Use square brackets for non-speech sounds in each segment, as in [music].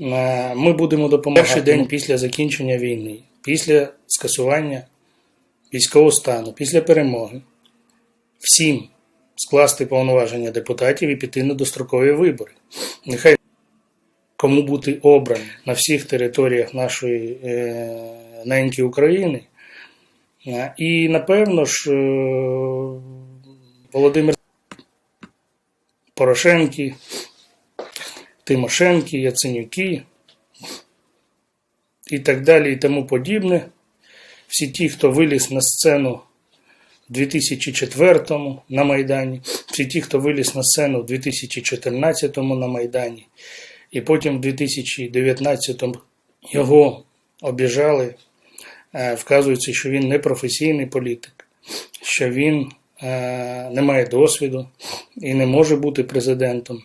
Е, Ми будемо допомагати перший день після закінчення війни, після скасування військового стану, після перемоги. Всім скласти повноваження депутатів і піти на дострокові вибори. Нехай кому бути обрані на всіх територіях нашої е, неньки України. Е, І напевно ж, Володимир Порошенки, Тимошенки, Яценюки і так далі, і тому подібне. Всі ті, хто виліз на сцену в 2004 на Майдані, всі ті, хто виліз на сцену в 2014 на Майдані, і потім в 2019 його обіжали, е, вказується, що він не професійний політик, що він е, не має досвіду і не може бути президентом.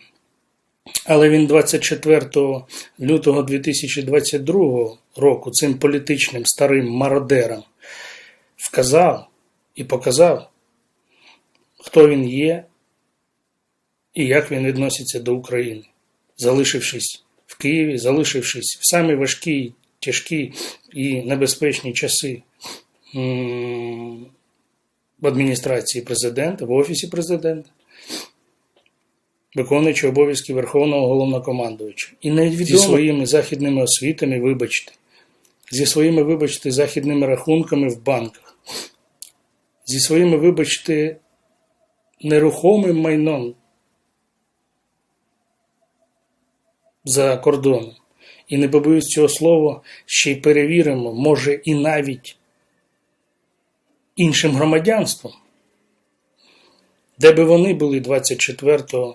Але він 24 лютого 2022 року цим політичним старим мародерам вказав і показав, хто він є і як він відноситься до України, залишившись в Києві, залишившись в самі важкі, тяжкі і небезпечні часи в адміністрації президента, в офісі президента виконуючи обов'язки Верховного головнокомандувача. І навіть зі своїми західними освітами, вибачте, зі своїми, вибачте, західними рахунками в банках, зі своїми, вибачте, нерухомим майном за кордоном. І не побоюсь цього слова, ще й перевіримо, може, і навіть іншим громадянством, де би вони були 24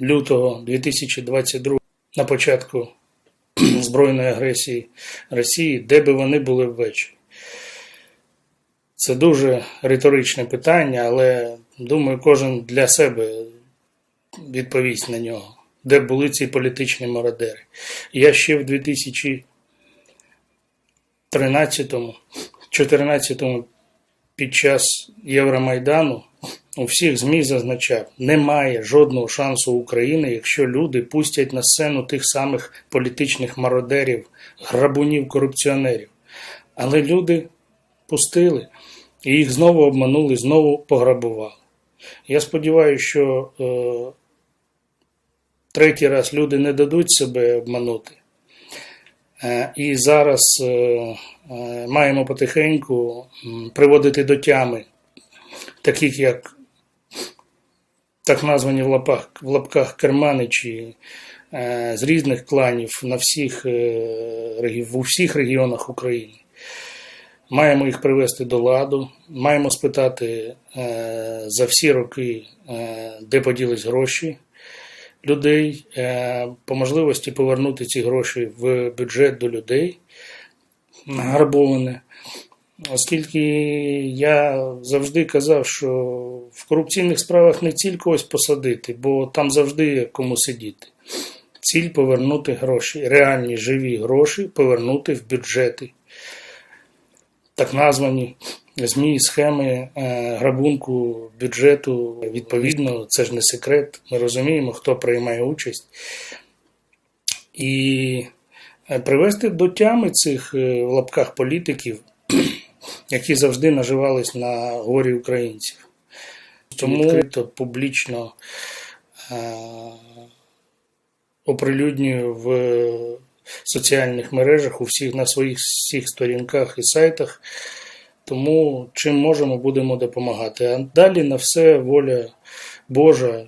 лютого 2022 на початку [clears throat] збройної агресії Росії, де би вони були ввечері. Це дуже риторичне питання, але думаю, кожен для себе відповість на нього, де були ці політичні мародери. Я ще в 2013-2014 під час Євромайдану у всіх ЗМІ зазначав, немає жодного шансу України, якщо люди пустять на сцену тих самих політичних мародерів, грабунів, корупціонерів. Але люди пустили і їх знову обманули, знову пограбували. Я сподіваюся, що е, третій раз люди не дадуть себе обманути. Е, і зараз е, е, маємо потихеньку приводити до тями таких як так названі в лапах, в лапках керманичі е, з різних кланів на всіх, е, в усіх регіонах України. Маємо їх привести до ладу, маємо спитати е, за всі роки, де поділись гроші людей, по можливості повернути ці гроші в бюджет до людей награбоване. Оскільки я завжди казав, що в корупційних справах не ціль когось посадити, бо там завжди кому сидіти. Ціль повернути гроші, реальні живі гроші повернути в бюджети. Так названі ЗМІ, схеми е, грабунку бюджету. Відповідно, це ж не секрет. Ми розуміємо, хто приймає участь. І е, привести до тями цих е, в лапках політиків, які завжди наживались на горі українців. Тому відкрито публічно е, оприлюднюю в соціальних мережах у всіх на своїх всіх сторінках і сайтах. Тому чим можемо, будемо допомагати. А далі на все воля Божа.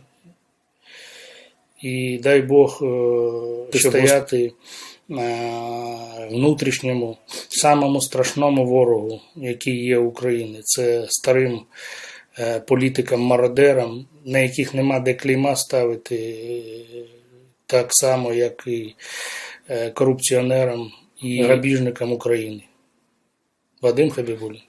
І дай Бог е, стояти внутрішньому, самому страшному ворогу, який є України. Це старим е, політикам-мародерам, на яких нема де клейма ставити, е, так само, як і е, корупціонерам і грабіжникам України. Вадим Хабібулін.